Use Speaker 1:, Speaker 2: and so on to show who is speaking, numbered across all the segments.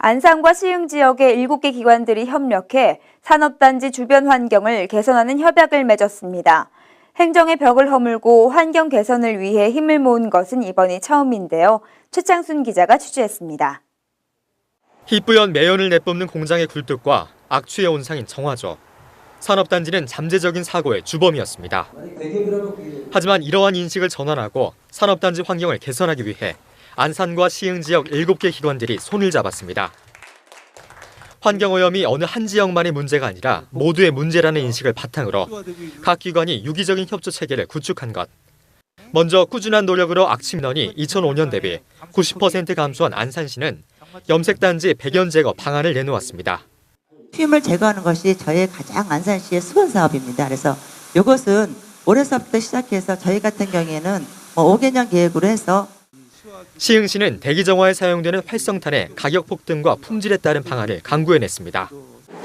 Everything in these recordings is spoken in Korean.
Speaker 1: 안산과 시흥 지역의 7개 기관들이 협력해 산업단지 주변 환경을 개선하는 협약을 맺었습니다. 행정의 벽을 허물고 환경 개선을 위해 힘을 모은 것은 이번이 처음인데요. 최창순 기자가 취재했습니다.
Speaker 2: 희뿌연 매연을 내뿜는 공장의 굴뚝과 악취의 온상인 정화조. 산업단지는 잠재적인 사고의 주범이었습니다. 하지만 이러한 인식을 전환하고 산업단지 환경을 개선하기 위해 안산과 시흥 지역 7개 기관들이 손을 잡았습니다. 환경오염이 어느 한 지역만의 문제가 아니라 모두의 문제라는 인식을 바탕으로 각 기관이 유기적인 협조 체계를 구축한 것. 먼저 꾸준한 노력으로 악취민원이 2005년 대비 90% 감소한 안산시는 염색단지 백연 제거 방안을 내놓았습니다.
Speaker 3: 튀임을 제거하는 것이 저희 가장 안산시의 수건 사업입니다. 그래서 이것은 올해서부터 시작해서 저희 같은 경우에는 뭐 5개년 계획으로 해서
Speaker 2: 시흥 시는 대기 정화에 사용되는 활성탄의 가격 폭등과 품질에 따른 방안을 강구해냈습니다.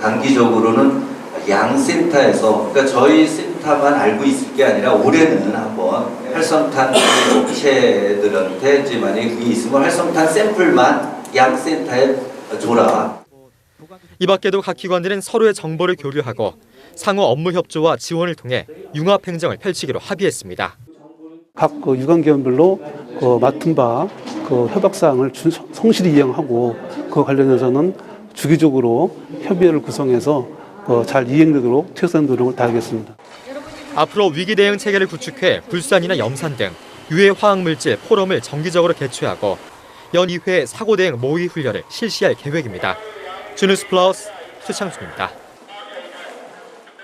Speaker 4: 단기적으로는 양센터에서 그러니까 저희 센터만 알고 있을 게 아니라 올해는 한번 활성탄 업체들한테 이제 만약에 그게 있으면 활성탄 샘플만 양센터에 줘라.
Speaker 2: 이 밖에도 각 기관들은 서로의 정보를 교류하고 상호 업무 협조와 지원을 통해 융합 행정을 펼치기로 합의했습니다.
Speaker 5: 각 그 유관기관별로 그 맡은 바 그 협약 사항을 준- 성실히 이행하고 그 관련해서는 주기적으로 협의회를 구성해서 어, 잘 이행되도록 최선의 노력을 다하겠습니다.
Speaker 2: 앞으로 위기 대응 체계를 구축해 불산이나 염산 등 유해 화학 물질 포럼을 정기적으로 개최하고 연 2회 사고 대응 모의 훈련을 실시할 계획입니다. 주뉴스 플러스 최창순입니다.